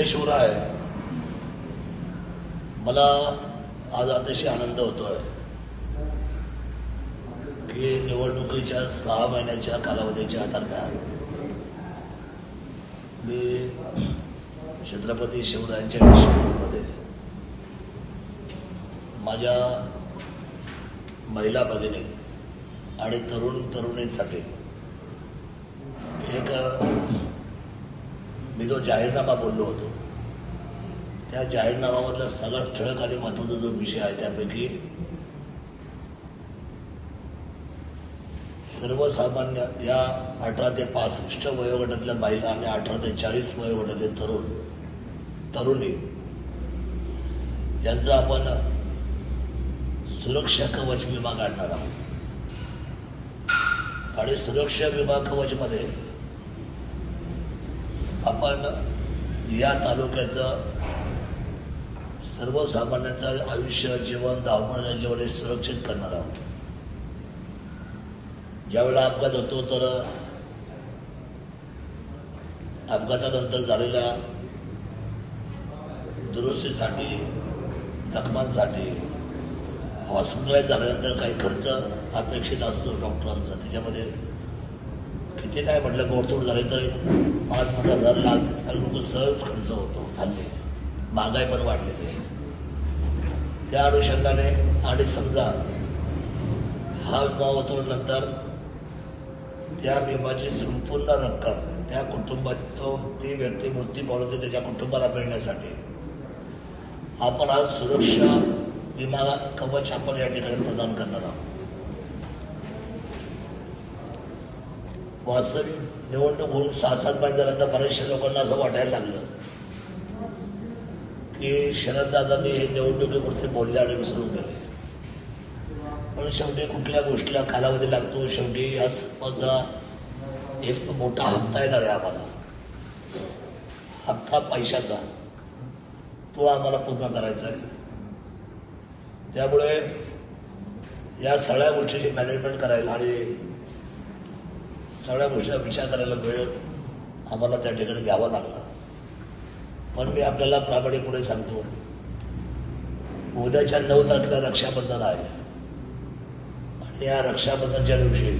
जय शिवराय मला आज अतिशय आनंद होतोय की निवडणुकीच्या सहा महिन्याच्या कालावधीच्या दरम्यान मी छत्रपती शिवरायांच्या मध्ये माझ्या महिला भगिनी आणि तरुण तरुणींसाठी एक मी जो जाहीरनामा बोललो होतो. त्या जाहीरनाम्यामधला सगळ्यात ठळक आणि महत्त्वाचा जो विषय आहे त्यापैकी सर्वसामान्य या अठरा ते पासष्ट वयोगटातल्या महिला आणि अठरा ते चाळीस वयोगटातले तरुण तरुणी यांचा आपण सुरक्षा कवच विमा काढणार आहोत. आणि सुरक्षा विमा कवच मध्ये आपण या तालुक्याचं सर्वसामान्यांचं आयुष्य जीवन धावपणाचं जेवढे सुरक्षित करणार आहोत. ज्यावेळेला अपघात होतो तर अपघातानंतर झालेल्या दुरुस्तीसाठी जखमांसाठी हॉस्पिटलाइज झाल्यानंतर काही खर्च अपेक्षित असतो डॉक्टरांचा. त्याच्यामध्ये किती काय म्हटलं गोडतोड झाली तरी पाच पाच हजार लाख रुपये सहज खर्च होतो हल्ली महागाई पण वाढलेली आहे त्या अनुषंगाने आणि समजा हा विमा होतो नंतर त्या विमाची संपूर्ण रक्कम त्या कुटुंबात तो ती व्यक्ती मृत्यू पावली त्याच्या कुटुंबाला मिळण्यासाठी. आपण आज सुरक्षा विमा कवच आपण या ठिकाणी प्रदान करणार आहोत. वास्तविक निवडणूक होऊन सहा सात महिने झाल्यानंतर बऱ्याचशा लोकांना असं वाटायला लागलं की शरददादांनी हे निवडणुकीपुरते बोलले आणि विसरून गेले. पण शेवटी कुठल्या गोष्टीला कालावधी लागतो? शेवटी या सर्वांचा एक मोठा हप्ता येणार आहे आम्हाला. हप्ता पैशाचा. तो आम्हाला पूर्ण करायचा आहे. त्यामुळे या सगळ्या गोष्टीची मॅनेजमेंट करायला आणि सगळ्या गोष्टीचा विचार करायला वेळ आम्हाला त्या ठिकाणी घ्यावा लागला. पण मी आपल्याला प्रामाणिकपणे सांगतो उद्याच्या नऊ तारखेला रक्षाबंधन आहे. आणि या रक्षाबंधनच्या दिवशी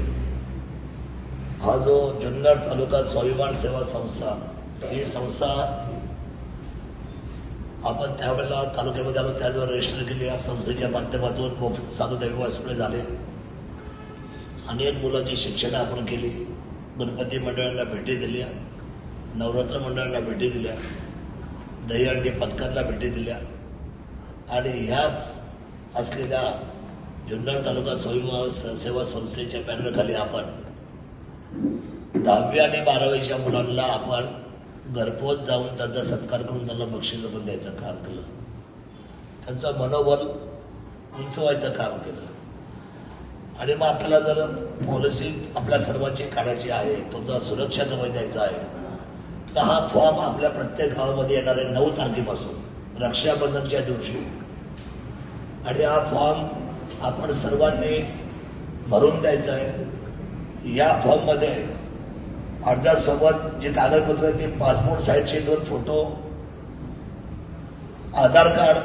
हा जो जुन्नर तालुका स्वाभिमान सेवा संस्था ही संस्था आपण त्यावेळेला तालुक्यामध्ये आलो त्याद्वारे रजिस्टर केली. या संस्थेच्या माध्यमातून मोफत सामुदायिक वासपुळे झाले. अनेक मुलांची शिक्षण आपण केली. गणपती मंडळांना भेटी दिल्या. नवरात्र मंडळांना भेटी दिल्या. दहीहंडी पथकांना भेटी दिल्या. आणि ह्याच असलेल्या जुन्नर तालुका स्वयं सेवा संस्थेच्या पॅनलखाली आपण दहावी आणि बारावीच्या मुलांना आपण घरपोच जाऊन त्यांचा सत्कार करून त्यांना बक्षीस पण द्यायचं काम केलं. त्यांचं मनोबल उंचवायचं काम केलं. आणि मग आपल्याला जर पॉलिसी आपल्या सर्वांची काढायची आहे तुमचा सुरक्षा जवळ द्यायचा आहे तर हा फॉर्म आपल्या प्रत्येक गावामध्ये येणार आहे नऊ तारखेपासून रक्षाबंधनच्या दिवशी. आणि हा फॉर्म आपण सर्वांनी भरून द्यायचा आहे. या फॉर्ममध्ये अर्जासोबत जे कागदपत्र आहे ते पासपोर्ट साईजचे दोन फोटो आधार कार्ड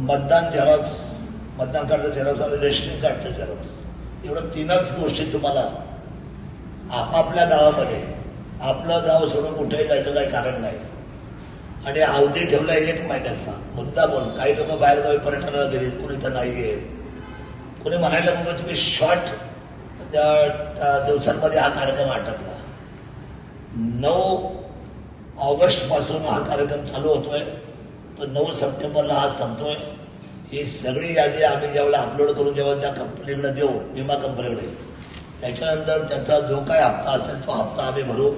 मतदान झेरॉक्स मतदान कार्डचं झेरॉक्स आणि रेशन कार्डचं झेरॉक्स एवढं तीनच गोष्टी तुम्हाला आपापल्या गावामध्ये आपलं गाव सोडून कुठेही जायचं काही कारण नाही. आणि अवधी ठेवला एक महिन्याचा. मुद्दा बोल काही लोक बाहेरगावी पर्यटनाला गेले कुणी इथं नाहीये. कुणी म्हणायला मग तुम्ही शॉर्ट त्या दिवसांमध्ये हा कार्यक्रम आटपला. नऊ ऑगस्टपासून हा कार्यक्रम चालू होतोय. तो नऊ सप्टेंबरला आज संपतोय. ही सगळी यादी आम्ही ज्यावेळेला अपलोड करून जेव्हा त्या कंपनीकडे देऊ विमा कंपनीकडे त्याच्यानंतर त्याचा जो काय हप्ता असेल तो हप्ता आम्ही भरू.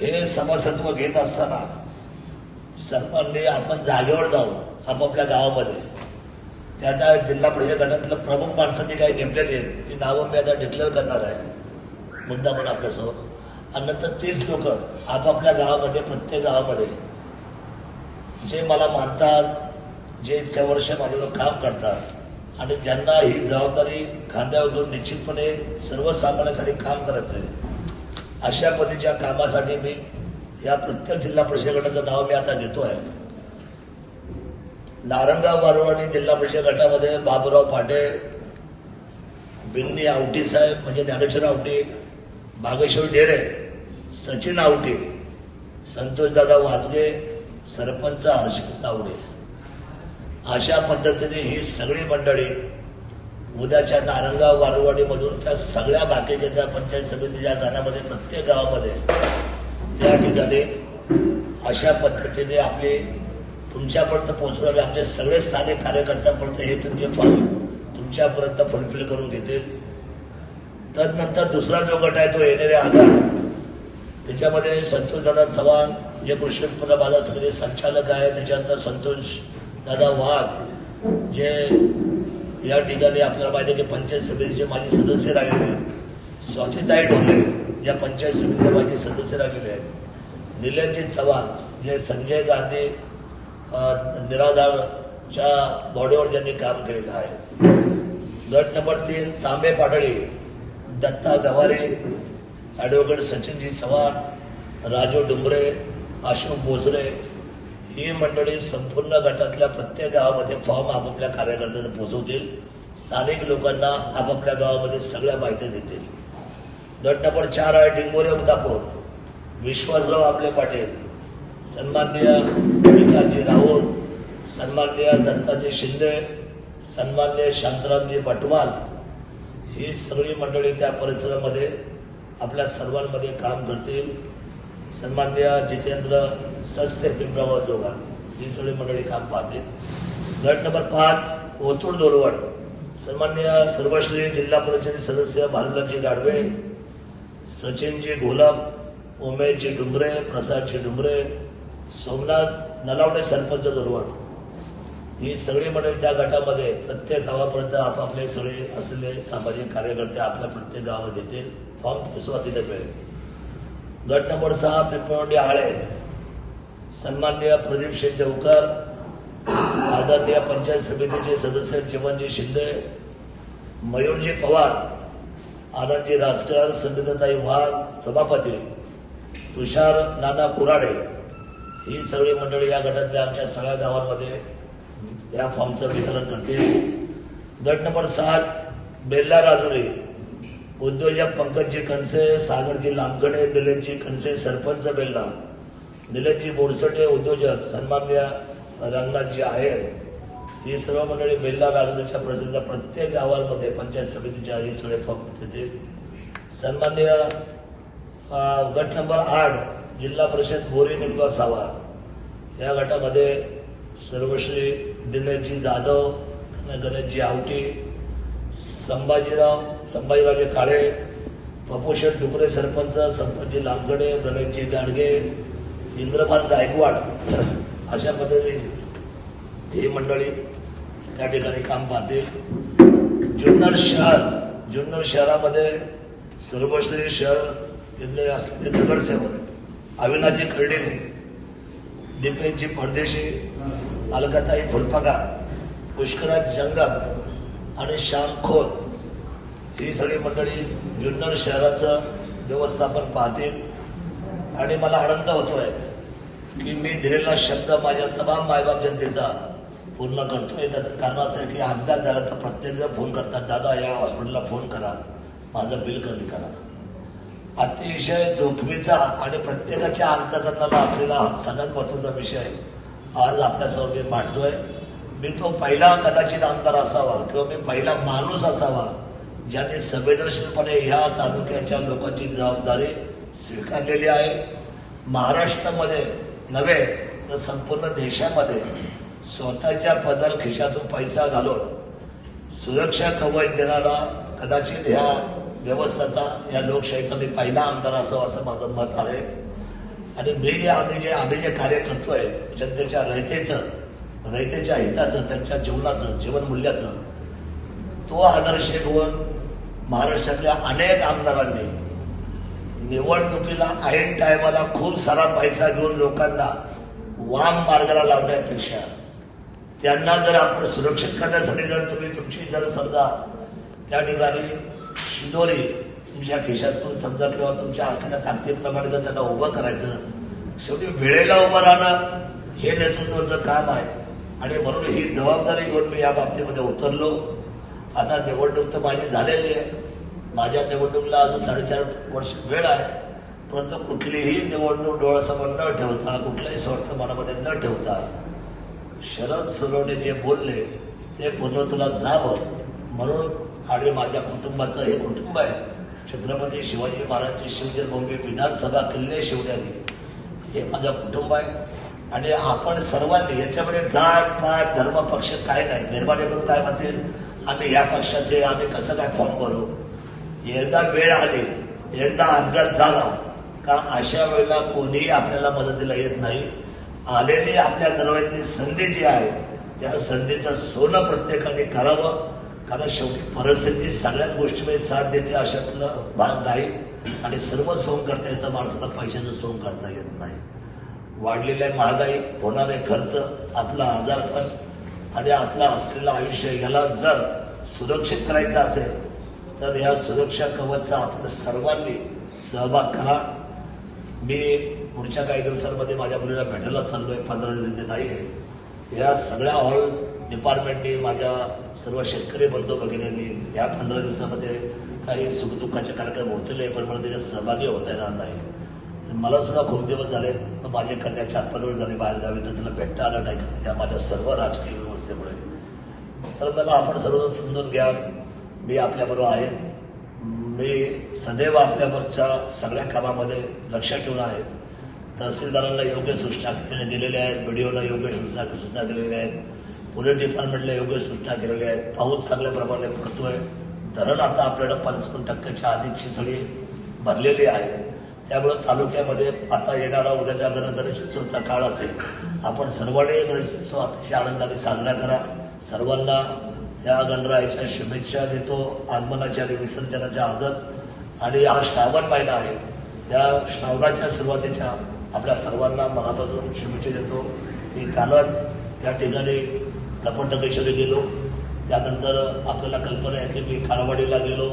हे सभासत्व घेत असताना सर्वांनी आपण जागेवर जाऊ आपापल्या गावामध्ये. त्या त्या जिल्हा परिषद गटातल्या प्रमुख माणसांनी काही नेमलेली आहेत ती नावं मी आता डिक्लेअर करणार आहे. मुद्दा म्हणून आपल्यासमोर. आणि नंतर तीच लोक आपापल्या गावामध्ये प्रत्येक गावामध्ये जे मला मानतात जे इतक्या वर्ष माझ्यावर काम करतात आणि ज्यांना ही जबाबदारी खांद्यावर घेऊन निश्चितपणे सर्वसामान्यांसाठी काम करायचं आहे अशा पद्धतीच्या कामासाठी मी या प्रत्येक जिल्हा परिषद गटाचं नाव मी आता घेतो आहे. नारंगाव वारवाडी जिल्हा परिषद गटामध्ये बाबुराव पाटे बिन्नी आवटी साहेब म्हणजे ज्ञानेश्वर आवटी बागेश्वर डेरे सचिन आवटी संतोषदादा वाजगे सरपंच हर्षित तावडे अशा पद्धतीने ही सगळी मंडळी उद्याच्या नारंगाव वारवाडीमधून त्या सगळ्या बाकीच्या ज्या पंचायत समितीच्या गाण्यामध्ये प्रत्येक गावामध्ये त्या ठिकाणी अशा पद्धतीने आपले तुमच्यापर्यंत पोहोचणारे आमचे सगळे स्थानिक कार्यकर्त्यांपर्यंत हे तुमचे फॉर्म तुमच्यापर्यंत फुलफिल करून घेतील. तदनंतर दुसरा जो गट आहे तो येणारे आधार त्याच्यामध्ये संतोषदादा चव्हाण जे कृषी उत्पन्न बाजार समिती संचालक आहे त्याच्यानंतर संतोष दादा वाघ जे या ठिकाणी आपल्याला माहिती आहे की पंचायत समितीचे माझे सदस्य राहिलेले आहेत. स्वातीताई ढोले या पंचायत समितीचे माझे सदस्य राहिलेले आहेत. निलंजित चव्हाण जे संजय गांधी निराधारच्या बॉडीवर ज्यांनी काम केलेलं आहे. गट नंबर तीन तांबे पाटळी दत्ता गवारे ॲडव्होकेट सचिनजी चव्हाण राजू डुंबरे अशोक बोजरे ही मंडळी संपूर्ण गटातल्या प्रत्येक गावामध्ये फॉर्म आपापल्या कार्यकर्त्यांना पोहोचवतील स्थानिक लोकांना आपापल्या गावामध्ये सगळ्या माहिती देतील. गट नंबर चार आहे डिंगोरे उदापूर विश्वासराव आपले पाटील. सन्माननीय विकासजी राऊत. सन्माननीय दत्ताजी शिंदे. सन्माननीय शांतारामजी बटवाल. ही सगळी मंडळी त्या परिसरामध्ये आपल्या सर्वांमध्ये काम करतील. सन्माननीय जितेंद्र सस्ते पिंपळगाव जोगा ही सगळी मंडळी काम पाहते गट नंबर पाच ओतूर दोरवड. सन्मान्य सर्वश्री जिल्हा परिषद सदस्य भानुलाजी गाडवे सचिनजी घोलप उमेशजी डुंबरे प्रसादजी डुंबरे सोमनाथ नलावडे सरपंच दोरवड. ही सगळी मंडळी त्या गटामध्ये प्रत्येक गावापर्यंत आपापले सगळे असलेले सामाजिक कार्यकर्ते आपल्या प्रत्येक गावामध्ये येतील. फॉर्म सुरुवातीला मिळेल गट नंबर सहा पिंपळवंडी आळे. सन्माननीय प्रदीप शेठ देवकर आदरणीय पंचायत समितीचे सदस्य चिमनजी शिंदे मयूरजी पवार आनंदजी राजकर संगीताताई वाघ सभापती तुषार नाना कुराडे ही सगळी मंडळी या गटातल्या आमच्या सगळ्या गावांमध्ये या फॉर्मचं वितरण करतील. गट नंबर सात बेल्ला राजुरी उद्योजक पंकजजी कणसे सागरजी लांबगडे दिलीपजी कणसे सरपंच बेल्ला. निलेशजी बोरसटे उद्योजक सन्मान्य रंगनाथजी आहेर ही सर्व मंडळी बेल्ला राजुरीच्या प्रसिद्ध प्रत्येक गावांमध्ये पंचायत समितीच्या ही सगळे फॉर्म देतील सन्मान्य गट नंबर आठ जिल्हा परिषद बोरी निमगाव सावा. या गटामध्ये सर्वश्री दिनेशजी जाधव गणेशजी आवटी संभाजीराव संभाजीरावजी काळे पपोषण डुकरे सरपंच संपतजी लांबगडे गणेशजी गाडगे इंद्रभान गायकवाड अशा पद्धतीने ही मंडळी त्या ठिकाणी काम पाहतील. जुन्नर शहर जुन्नर शहरामध्ये सर्वश्री शहर तिथले असलेले नगरसेवक अविनाजी खर्डेने दीपेशजी परदेशी अलकाताई फुलपगार पुष्कराज जंगम आणि श्याम खोत ही सगळी मंडळी जुन्नर शहराचं व्यवस्थापन पाहतील. आणि मला आनंद होतोय की मी दिलेला शब्द माझ्या तमाम मायबाप जनतेचा पूर्ण करतोय. त्याचं कारण असं आहे की अपघात झाला तर प्रत्येक जण फोन करतात दादा या हॉस्पिटलला फोन करा. माझं बिल कमी करा. अतिशय जोखमीचा आणि प्रत्येकाच्या अंतकरणाला असलेला हा सगळ्यात महत्त्वाचा विषय आज आपल्यासमोर मी मांडतोय. मी तो पहिला कदाचित आमदार असावा किंवा मी पहिला माणूस असावा ज्याने संवेदनशीलपणे ह्या तालुक्याच्या लोकांची जबाबदारी स्वीकारलेली आहे. महाराष्ट्रामध्ये नव्हे तर संपूर्ण देशामध्ये स्वतःच्या पदर खिशातून पैसा घालून सुरक्षा कवच देणारा कदाचित ह्या व्यवस्थेचा या लोकशाहीचा मी पहिला आमदार असावा असं माझं मत आहे. आणि मी जे आम्ही जे आम्ही जे कार्य करतोय जनतेच्या रयतेचं रयतेच्या हिताचं त्यांच्या जीवनाचं जीवनमूल्याचं तो आदर्श घेऊन महाराष्ट्रातल्या अनेक आमदारांनी निवडणुकीला ऐन टायमाला खूप सारा पैसा घेऊन लोकांना वाम मार्गाला लावण्यापेक्षा त्यांना जर आपण सुरक्षित करण्यासाठी जर तुम्ही तुमची जर समजा त्या ठिकाणी शिदोरी तुमच्या खिशातून समजा किंवा तुमच्या असलेल्या ताकदीप्रमाणे जर त्यांना उभं करायचं शेवटी वेळेला उभं राहणं हे नेतृत्वाचं काम आहे. आणि म्हणून ही जबाबदारी घेऊन मी या बाबतीमध्ये उतरलो. आता निवडणूक तर माझी झालेली आहे. माझ्या निवडणुकीला अजून साडेचार वर्ष वेळ आहे. परंतु कुठलीही निवडणूक डोळ्यासमोर न ठेवता कुठलाही स्वार्थ मनामध्ये न ठेवता शरद सोनवणे जे बोलले ते पूर्णत्वाला जावं म्हणून आणि माझ्या कुटुंबाचं हे कुटुंब आहे. छत्रपती शिवाजी महाराजची शिवजन्मभूमी विधानसभा किल्ले शिवण्याने हे माझं कुटुंब आहे. आणि आपण सर्वांनी याच्यामध्ये जात पात धर्म पक्ष काय नाही. निर्माण करून काय म्हणतील? आम्ही या पक्षाचे आम्ही कसं काय फॉर्म भरू? एकदा वेळ आली एकदा अपघात झाला का अशा वेळेला कोणीही आपल्याला मदतीला येत नाही? आलेली आपल्या दरवाजातली संधी जी आहे त्या संधीचं सोनं प्रत्येकाने करावं कारण शेवटी परिस्थिती सगळ्याच गोष्टीमध्ये साथ देते अशातलं भाग नाही. आणि सर्व सोंग करता येतं माणसाला पैशाचं सोंग करता येत नाही. वाढलेल्या महागाई होणारे खर्च आपला आजारपण आणि आपलं असलेलं आयुष्य याला जर सुरक्षित करायचं असेल तर या सुरक्षा कवचचा आपण सर्वांनी सहभाग करा. मी पुढच्या काही दिवसांमध्ये माझ्या मुलीला भेटायला आहे पंधरा दिवस ते नाही आहे. या सगळ्या ऑल डिपार्टमेंटनी माझ्या सर्व शेतकरी बंधू भगिनींनी या पंधरा दिवसामध्ये काही सुखदुःखाचे कार्यक्रम होतील पण मला त्याच्यात सहभागी होता येणार नाही. मला सुद्धा खूप दिवस झाले माझी कन्या चार पाच वेळ झाली बाहेर जावे तर तिला भेटता आलं नाही. या माझ्या सर्व राजकीय व्यवस्थेमुळे. तर मला आपण सर्वजण समजून घ्या मी आपल्याबरोबर आहे. मी सदैव आपल्यावरच्या सगळ्या कामामध्ये लक्ष ठेवून आहे. तहसीलदारांना योग्य सूचना दिलेल्या गेलेल्या आहेत बीडीओला योग्य सूचना सूचना दिलेल्या आहेत. पोलीस डिपार्टमेंटला योग्य सूचना केलेल्या आहेत. पाऊस चांगल्या प्रमाणे पडतोय. धरण आता आपल्याला पंचावन्न टक्क्याच्या आधीची सगळी भरलेली आहे. त्यामुळं तालुक्यामध्ये आता येणारा उद्याचा गण गणेशोत्सवचा काळ असेल. आपण सर्वांनी गणेशोत्सव अतिशय आनंदाने साजरा करा. सर्वांना या गणरायाच्या शुभेच्छा देतो. आगमनाच्या आणि विसर्जनाच्या आजच आणि हा श्रावण महिना आहे या श्रावणाच्या सुरुवातीच्या आपल्या सर्वांना मनापासून शुभेच्छा देतो. मी कालच त्या ठिकाणी कपटकेश्वरी गेलो. त्यानंतर आपल्याला कल्पना आहे की मी काळवाडीला गेलो.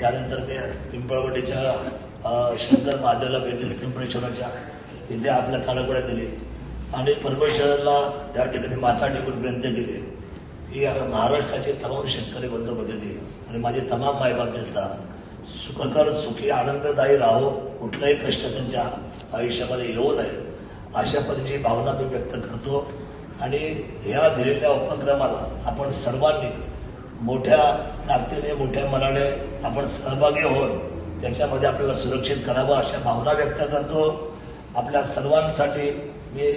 त्यानंतर मी पिंपळवाडीच्या शंकर महादेवला भेट दिली पिंपळेश्वराच्या. इथे आपल्या चाळकड्या दिली. आणि परमेश्वराला त्या ठिकाणी माथा टेकून विनंती केली. ही महाराष्ट्राचे तमाम शेतकरी बंधू भगिनी आणि माझे तमाम मायबाप जनता सुखकर सुखी आनंददायी राहो कुठलाही कष्ट त्यांच्या आयुष्यामध्ये येऊ नये. अशा पद्धतीची भावना मी व्यक्त करतो. आणि या दिलेल्या उपक्रमाला आपण सर्वांनी मोठ्या ताकदीने मोठ्या मनाने आपण सहभागी होऊन त्याच्यामध्ये आपल्याला सुरक्षित करावं अशा भावना व्यक्त करतो. आपल्या सर्वांसाठी मी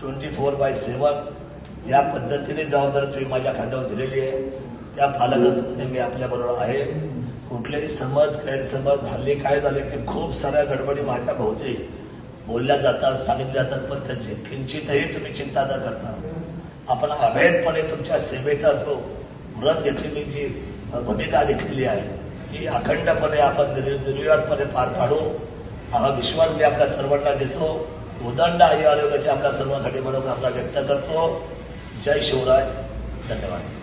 ट्वेंटी फोर बाय सेवन या पद्धतीने जबाबदारी तुम्ही माझ्या खात्यावर दिलेली आहे त्या पालकांमध्ये मी आपल्याबरोबर आहे. कुठलेही समज गैरसमज हल्ली काय झाले की खूप साऱ्या गडबडी माझ्या भोवती बोलल्या जातात सांगितल्या जातात पण त्याची किंचितही तुम्ही चिंता न करता. आपण अभेदपणे तुमच्या सेवेचा जो व्रत घेतलेली जी भूमिका घेतलेली आहे ती अखंडपणे आपण निर्विवादपणे पार पाडू. हा विश्वास मी आपल्या सर्वांना देतो. उदंड आई आरोग्याची आपल्या सर्वांसाठी मनोकामना व्यक्त करतो. जय शिवराय. धन्यवाद.